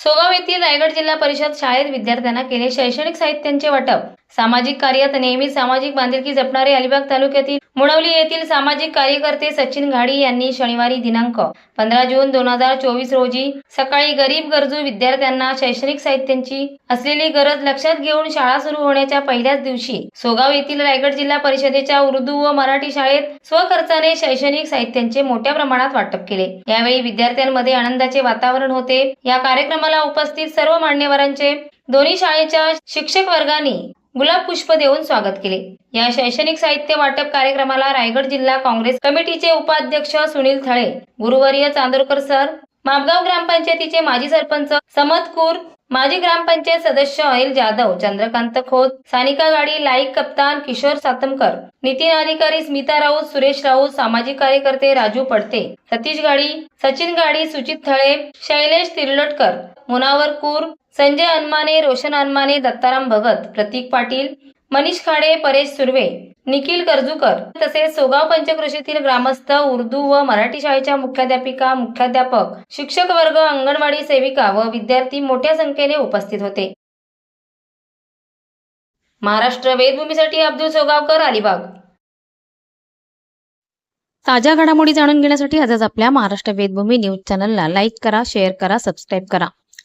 सोगाव येथील रायगड जिल्हा परिषद शाळेत विद्यार्थ्यांना केले शैक्षणिक साहित्यांचे वाटप. सामाजिक कार्यात नेहमीच सामाजिक बांधिलकी जपणारे अलिबाग तालुक्यातील मुणवली येथील सामाजिक कार्यकर्ते सचिन घाडी यांनी शनिवारी दिनांक पंधरा जून दोन हजार चोवीस रोजी सकाळी गरीब गरजू विद्यार्थ्यांना शैक्षणिक साहित्यांची असलेली गरज लक्षात घेऊन शाळा सुरू होण्याच्या पहिल्याच दिवशी सोगाव येथील रायगड जिल्हा परिषदेच्या उर्दू व मराठी शाळेत स्वखर्चाने शैक्षणिक साहित्यांचे मोठ्या प्रमाणात वाटप केले. यावेळी विद्यार्थ्यांमध्ये आनंदाचे वातावरण होते. या कार्यक्रमाला उपस्थित सर्व मान्यवरांचे दोन्ही शाळेच्या शिक्षक वर्गाने गुलाब पुष्प देऊन स्वागत केले. या शैक्षणिक साहित्य वाटप कार्यक्रमाला रायगड जिल्हा काँग्रेस कमिटीचे उपाध्यक्ष सुनील थळे गुरुवर्य चांदोरकर सर मापगाव ग्रामपंचायतीचे माजी सरपंच समतकूर माजी ग्रामपंचायत सदस्य अनिल जाधव चंद्रकांत खोत सानिका गाडी लाईक कप्तान किशोर सातमकर नितीन अधिकारी स्मिता राऊत सुरेश राऊत सामाजिक कार्यकर्ते राजू पडते सतीश गाडी सचिन गाडी सुचित थळे शैलेश तिरलटकर मुनावर कूर संजय अनमाने रोशन अनमाने दत्ताराम भगत प्रतीक पाटील मनीष खाडे परेश सुर्वे निखिल कर्जुकर तसेच सोगाव पंचकृषीतील ग्रामस्थ उर्दू व मराठी शाळेच्या मुख्याध्यापिका मुख्याध्यापक शिक्षक वर्ग अंगणवाडी सेविका व विद्यार्थी मोठ्या संख्येने उपस्थित होते. महाराष्ट्र वेदभूमीसाठी अब्दुल सोगावकर अलिबाग. ताज्या घडामोडी जाणून घेण्यासाठी आजच आपल्या महाराष्ट्र वेदभूमी न्यूज चॅनलला लाईक करा शेअर करा सबस्क्राईब करा.